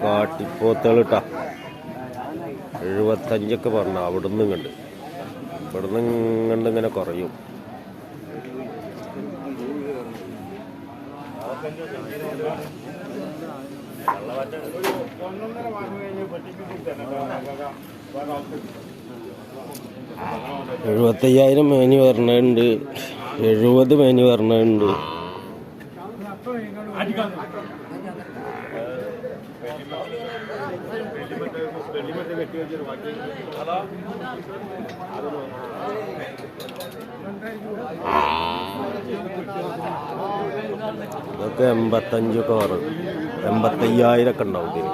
കാട്ടിപ്പോത്തുകൾ കേട്ടാ എഴുപത്തഞ്ചൊക്കെ പറഞ്ഞ അവിടുന്ന് കണ്ട് ഇവിടുന്ന് കണ്ട് ഇങ്ങനെ കുറയും. എഴുപത്തയ്യായിരം മേനി വരണുണ്ട്. എഴുപത് മേനി വരണുണ്ട് ഇതൊക്കെ എൺപത്തഞ്ചൊക്കെ എൺപത്തയ്യായിരം ഒക്കെ ഉണ്ടാവും ഇതിന്.